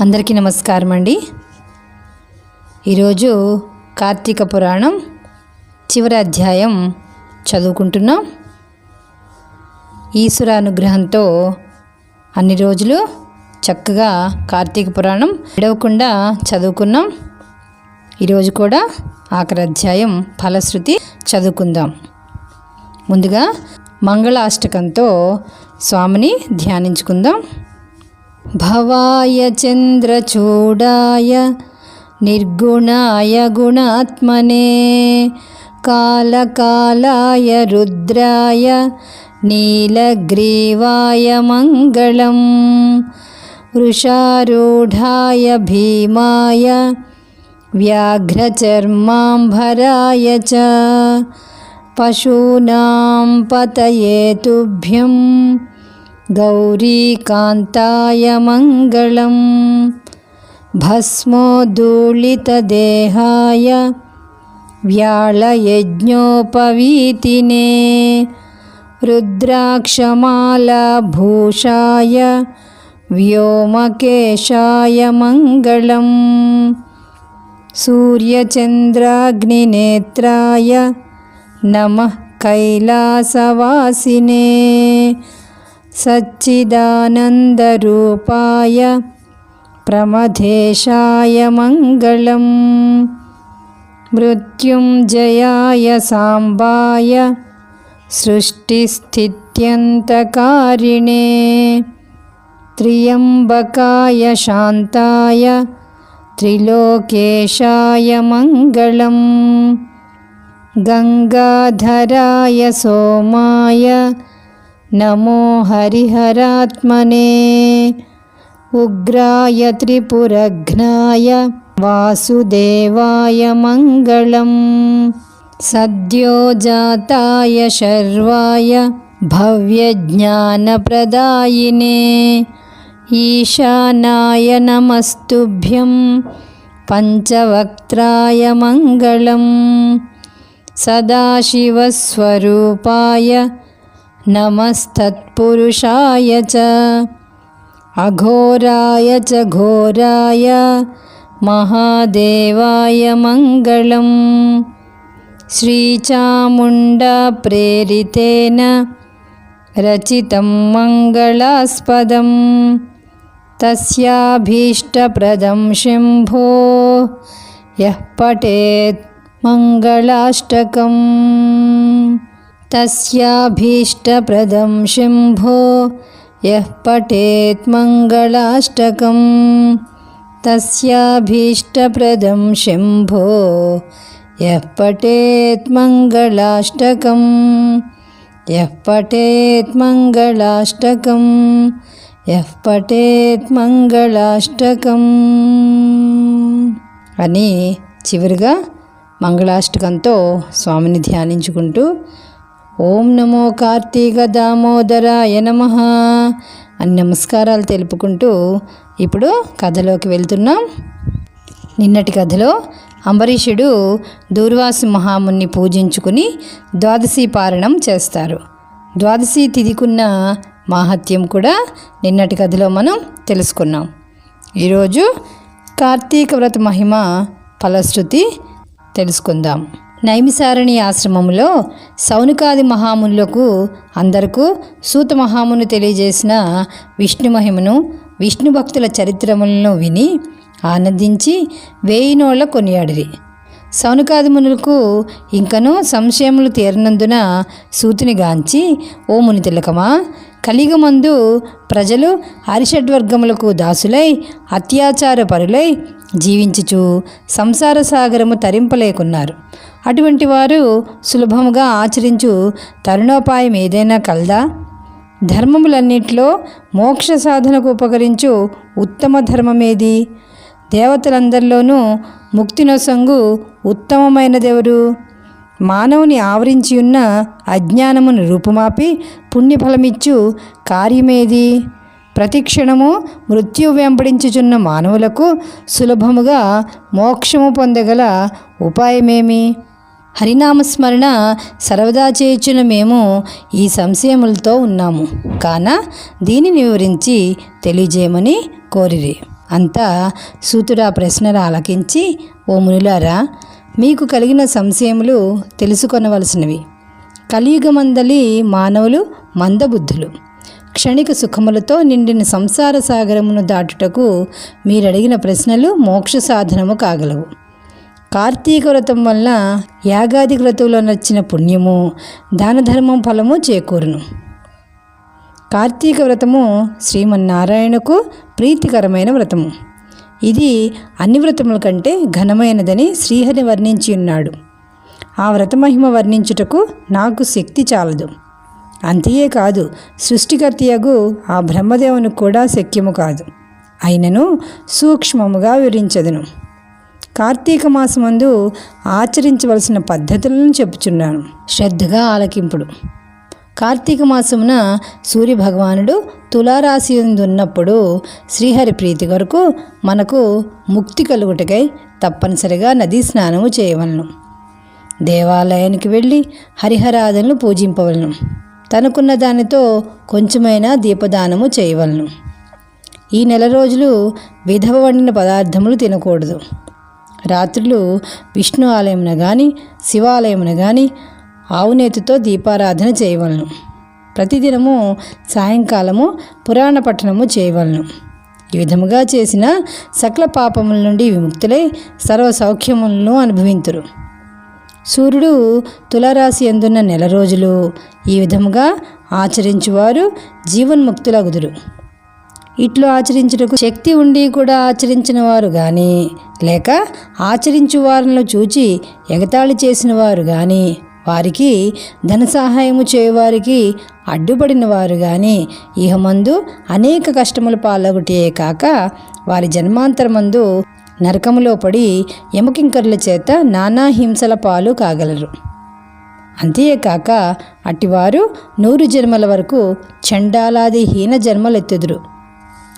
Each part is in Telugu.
అందరికీ నమస్కారం అండి. ఈరోజు కార్తీక పురాణం చివరి అధ్యాయం చదువుకుంటున్నాం. ఈశ్వర అనుగ్రహంతో అన్ని రోజులు చక్కగా కార్తీక పురాణం విడవకుండా చదువుకున్నాం. ఈరోజు కూడా ఆఖరి అధ్యాయం ఫలశ్రుతి చదువుకుందాం. ముందుగా మంగళాష్టకంతో స్వామిని ధ్యానించుకుందాం. भवाय चन्द्रचूडाय निर्गुणाय गुणात्मने कालकालाय रुद्राय नीलग्रीवाय मङ्गलम् वृषारूढाय भीमाय व्याघ्रचर्माम्भराय च पशूनां पतये तुभ्यम् गौरीकान्ताय मङ्गलं भस्मो व्यालयज्ञोपवीतिने। रुद्राक्षमालाभूषाय व्योमकेशाय मङ्गलम्। सूर्यचन्द्राग्निनेत्राय नमः कैलासवासिने। सच्चिदानन्दरूपाय प्रमथेशाय मङ्गलं मृत्युञ्जयाय साम्बाय सृष्टिस्थित्यन्तकारिणे। त्र्यम्बकाय शान्ताय त्रिलोकेशाय मङ्गलम्। गङ्गाधराय सोमाय नमो हरिहरात्मने उग्राय त्रिपुरघ्नाय वासुदेवाय मङ्गलम्। सद्यो जाताय शर्वाय भव्यज्ञानप्रदायिने ईशानाय नमस्तुभ्यं पञ्चवक्त्राय मङ्गलं सदाशिवस्वरूपाय नमस्तत्पुरुषाय च अघोराय च घोराय महादेवाय मङ्गलम्। श्रीचामुण्डाप्रेरितेन रचितं मङ्गलास्पदं तस्याभीष्टप्रदं शिम्भो यः पठेत् मङ्गलाष्टकम्। తస్యాభీష్టప్రదం శంభో యః మంగళాష్టకం తస్యాభీష్టప్రదం శంభో యః పఠేత్ మంగళాష్టకం యః మంగళాష్టకం యః మంగళాష్టకం అని చివరిగా మంగళాష్టకంతో స్వామిని ధ్యానించుకుంటూ ఓం నమో కార్తీక దామోదరాయ నమ అని నమస్కారాలు తెలుపుకుంటూ ఇప్పుడు కథలోకి వెళ్తున్నాం. నిన్నటి కథలో అంబరీషుడు దూర్వాసి మహాముని పూజించుకుని ద్వాదశి పారణం చేస్తారు. ద్వాదశి తిదికున్న మాహత్యం కూడా నిన్నటి కథలో మనం తెలుసుకున్నాం. ఈరోజు కార్తీక వ్రత మహిమ ఫలశ్రుతి తెలుసుకుందాం. నైమిసారణి ఆశ్రమంలో సౌనికాది మహామునులకు అందరకు సూత మహామును తెలియజేసిన విష్ణు మహిమను విష్ణు భక్తుల చరిత్రములను విని ఆనందించి వేయినోళ్ళ కొనియాడిరి. సౌనకాది మునులకు ఇంకనూ సంశయములు తీరినందున సూతిని గాంచి ఓ ముని తిలకమా కలిగమందు ప్రజలు అరిషడ్వర్గములకు దాసులై అత్యాచార పరులై జీవించుచు సంసార సాగరము తరింపలేకున్నారు. అటువంటి వారు సులభముగా ఆచరించు తరుణోపాయం ఏదైనా కలదా? ధర్మములన్నిటిలో మోక్ష సాధనకు ఉపకరించు ఉత్తమ ధర్మమేది? దేవతలందరిలోనూ ముక్తినొసంగు ఉత్తమమైనదెవరు మానవుని ఆవరించి ఉన్న అజ్ఞానమును రూపుమాపి పుణ్యఫలమిచ్చు కార్యమేది? ప్రతిక్షణము మృత్యు వెంబడించుచున్న మానవులకు సులభముగా మోక్షము పొందగల ఉపాయమేమి? హరినామస్మరణ సర్వదా చేయుచున్న మేము ఈ సంశయములతో ఉన్నాము. కాన దీనిని వివరించి తెలియజేయమని కోరిరి. అంతా సూతుడా ప్రశ్నలు ఆలకించి ఓ మునులారా మీకు కలిగిన సంశయములు తెలుసుకొనవలసినవి. కలియుగమందలి మానవులు మందబుద్ధులు. క్షణిక సుఖములతో నిండిన సంసార సాగరమును దాటుటకు మీరడిగిన ప్రశ్నలు మోక్ష సాధనము కాగలవు. కార్తీక వ్రతం వల్ల యాగాది క్రతువులో నచ్చిన పుణ్యము దాన ధర్మం ఫలము చేకూరును. కార్తీక వ్రతము శ్రీమన్నారాయణకు ప్రీతికరమైన వ్రతము. ఇది అన్ని వ్రతముల కంటే ఘనమైనదని శ్రీహరి వర్ణించి ఉన్నాడు. ఆ వ్రతమహిమ వర్ణించుటకు నాకు శక్తి చాలదు. అంతే కాదు సృష్టికర్తయగు ఆ బ్రహ్మదేవునికి కూడా శక్యము కాదు. అయినను సూక్ష్మముగా వివరించదును. కార్తీక మాసమందు ఆచరించవలసిన పద్ధతులను చెప్పుచున్నాను. శ్రద్ధగా ఆలకింపుడు. కార్తీక మాసమున సూర్య భగవానుడు తులారాశి ఉన్నప్పుడు శ్రీహరి ప్రీతి కొరకు మనకు ముక్తి కలుగుటకై తప్పనిసరిగా నదీ స్నానము చేయవలను. దేవాలయానికి వెళ్ళి హరిహరాధనలు పూజింపవలను. తనకున్న దానితో కొంచెమైనా దీపదానము చేయవలను. ఈ నెల రోజులు విధవ వండిన పదార్థములు తినకూడదు. రాత్రులు విష్ణు ఆలయమున కానీ శివాలయమున కానీ ఆవునేతితో దీపారాధన చేయవలను. ప్రతిదినము సాయంకాలము పురాణ పఠనము చేయవలను. ఈ విధముగా చేసిన సకల పాపముల నుండి విముక్తులై సర్వ సౌఖ్యములను అనుభవింతురు. సూర్యుడు తులారాశి ఎందున్న నెల రోజులు ఈ విధముగా ఆచరించువారు జీవన్ముక్తులగుదురు. ఇట్లు ఆచరించుటకు శక్తి ఉండి కూడా ఆచరించిన వారు కానీ లేక ఆచరించు వారిలో చూచి ఎగతాళి చేసిన వారు కానీ వారికి ధన సహాయము చేయవారికి అడ్డుపడిన వారు కానీ ఇహమందు అనేక కష్టములు పాలగుటే కాక వారి జన్మాంతరమందు నరకములో పడి యమకింకర్ల చేత నానా హింసల పాలు కాగలరు. అంతేకాక అట్టివారు నూరు జన్మల వరకు చండాలాది హీన జన్మలెత్తుదురు.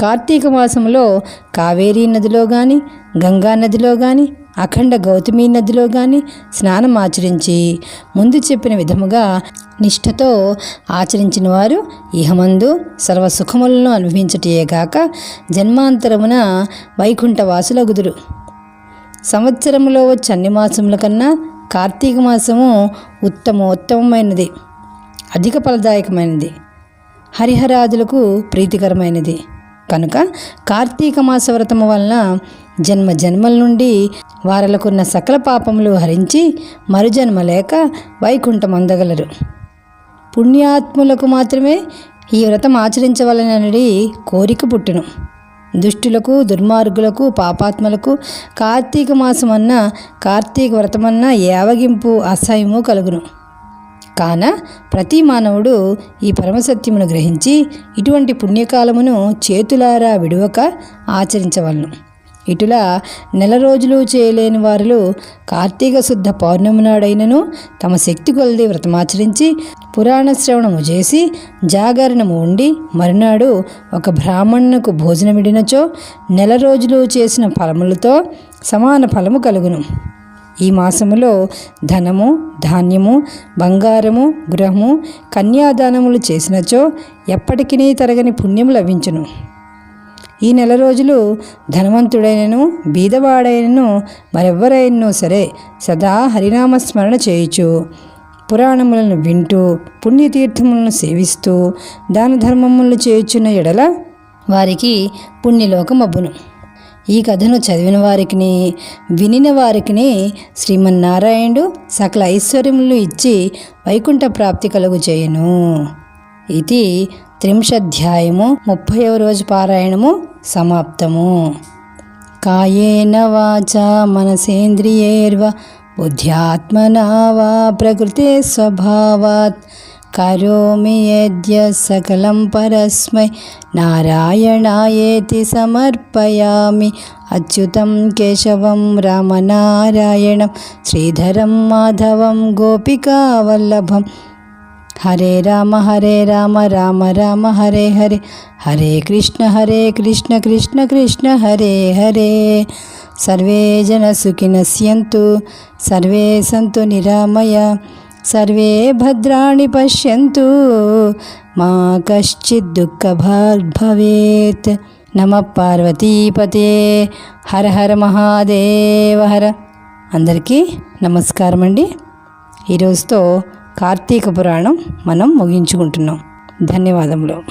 కార్తీక మాసంలో కావేరీ నదిలో కానీ గంగా నదిలో కానీ అఖండ గౌతమి నదిలో కానీ స్నానం ఆచరించి ముందు చెప్పిన విధముగా నిష్ఠతో ఆచరించిన వారు ఇహమందు సర్వసుఖములను అనుభవించటేగాక జన్మాంతరమున వైకుంఠవాసులగుదురు. సంవత్సరంలో వచ్చే అన్ని మాసముల కన్నా కార్తీక మాసము ఉత్తమోత్తమమైనది అధిక ఫలదాయకమైనది హరిహరాదులకు ప్రీతికరమైనది. కనుక కార్తీక మాస వ్రతము వలన జన్మ జన్మల నుండి వారలకున్న సకల పాపములు హరించి మరుజన్మ లేక వైకుంఠం అందగలరు. పుణ్యాత్ములకు మాత్రమే ఈ వ్రతం ఆచరించవలనని కోరిక పుట్టును. దుష్టులకు దుర్మార్గులకు పాపాత్మలకు కార్తీక మాసమన్న కార్తీక వ్రతమన్న ఏవగింపు అసహ్యము కలుగును. కాన ప్రతి మానవుడు ఈ పరమసత్యమును గ్రహించి ఇటువంటి పుణ్యకాలమును చేతులారా విడువక ఆచరించవలను. ఇటులా నెల రోజులు చేయలేని వారు కార్తీక శుద్ధ పౌర్ణమి నాడైనను తమ శక్తి కొలది వ్రతమాచరించి పురాణ శ్రవణము చేసి జాగరణము ఉండి మరునాడు ఒక బ్రాహ్మణునకు భోజనమిడినచో నెల రోజులు చేసిన ఫలములతో సమాన ఫలము కలుగును. ఈ మాసములో ధనము ధాన్యము బంగారము గృహము కన్యాదానములు చేసినచో ఎప్పటికీ తరగని పుణ్యం లభించును. ఈ నెల రోజులు ధనవంతుడైనను బీదవాడైనను మరెవ్వరైనను సరే సదా హరినామస్మరణ చేయుచు పురాణములను వింటూ పుణ్యతీర్థములను సేవిస్తూ దాన ధర్మములను చేయుచున్న ఎడల వారికి పుణ్యలోకమబ్బును. ఈ కథను చదివిన వారికి వినిన వారికి శ్రీమన్నారాయణుడు సకల ఐశ్వర్యములు ఇచ్చి వైకుంఠ ప్రాప్తి కలుగు చేయను. ఇది త్రింశధ్యాయము ముప్పైవ రోజు పారాయణము సమాప్తము. కాయేన వాచ మనసేంద్రియైర్వ బుద్ధ్యాత్మనా వా ప్రకృతే స్వభావాత్. करोमि यद्य सकलं परस्मै। नारायणायेति समर्पयामि। अच्युतं केशवं रामनारायणं। श्रीधरं माधवं गोपिकावल्लभं। हरे राम हरे राम राम राम हरे हरे। हरे कृष्ण हरे कृष्ण कृष्ण कृष्ण हरे हरे। सर्वे जनसुखिनः जनसुखिनश्यन्तु सर्वे सन्तु निरामय। సర్వే భద్రాణి పశ్యంతు మా కశ్చిద్ దుఃఖభాగ్ భవేత్ నమ పార్వతీపతే. హర హర మహాదేవ హర. అందరికీ నమస్కారం అండి ఈరోజుతో కార్తీక పురాణం మనం ముగించుకుంటున్నాం. ధన్యవాదములు.